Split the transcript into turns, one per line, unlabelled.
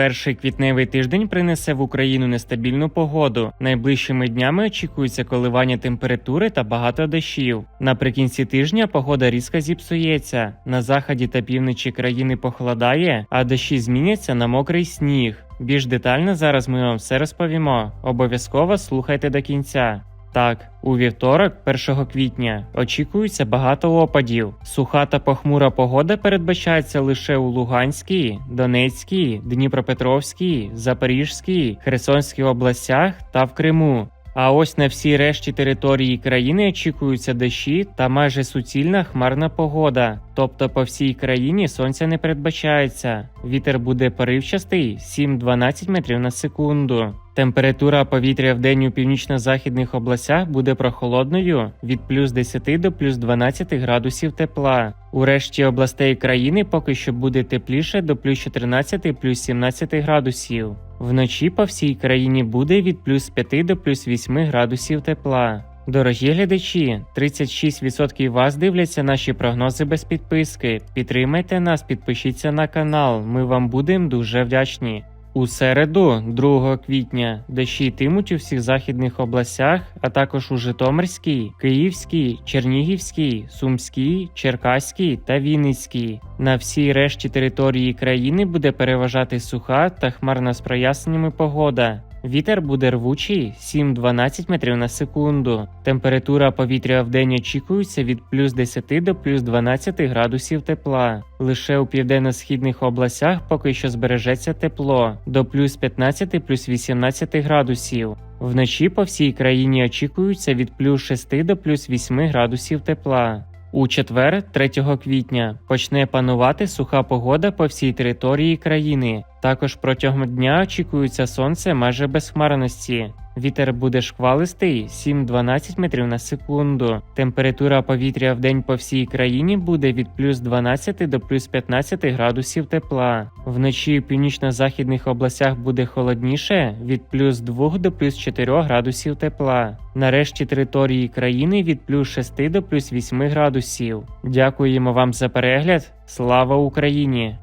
Перший квітневий тиждень принесе в Україну нестабільну погоду. Найближчими днями очікується коливання температури та багато дощів. Наприкінці тижня погода різко зіпсується. На заході та півночі країни похолодає, а дощі зміняться на мокрий сніг. Більш детально зараз ми вам все розповімо. Обов'язково слухайте до кінця. Так, у вівторок, 1 квітня, очікується багато опадів. Суха та похмура погода передбачається лише у Луганській, Донецькій, Дніпропетровській, Запорізькій, Херсонській областях та в Криму. А ось на всій решті території країни очікуються дощі та майже суцільна хмарна погода. Тобто по всій країні сонця не передбачається. Вітер буде поривчастий 7-12 метрів на секунду. Температура повітря в день у північно-західних областях буде прохолодною від плюс 10 до плюс 12 градусів тепла. У решті областей країни поки що буде тепліше до плюс 14 плюс 17 градусів. Вночі по всій країні буде від плюс 5 до плюс 8 градусів тепла. Дорогі глядачі, 36% вас дивляться наші прогнози без підписки. Підтримайте нас, підпишіться на канал. Ми вам будемо дуже вдячні. У середу, 2 квітня, дощі йтимуть у всіх західних областях, а також у Житомирській, Київській, Чернігівській, Сумській, Черкаській та Вінницькій. На всій решті території країни буде переважати суха та хмарна з проясненнями погода. Вітер буде рвучий 7-12 метрів на секунду. Температура повітря в день очікується від плюс 10 до плюс 12 градусів тепла. Лише у південно-східних областях поки що збережеться тепло до плюс 15 плюс 18 градусів. Вночі по всій країні очікується від плюс 6 до плюс 8 градусів тепла. У четвер, 3 квітня, почне панувати суха погода по всій території країни. Також протягом дня очікується сонце майже без хмарності. Вітер буде шквалистий 7-12 метрів на секунду. Температура повітря в день по всій країні буде від плюс 12 до плюс 15 градусів тепла. Вночі у північно-західних областях буде холодніше від плюс 2 до плюс 4 градусів тепла. Нарешті території країни від плюс 6 до плюс 8 градусів. Дякуємо вам за перегляд. Слава Україні!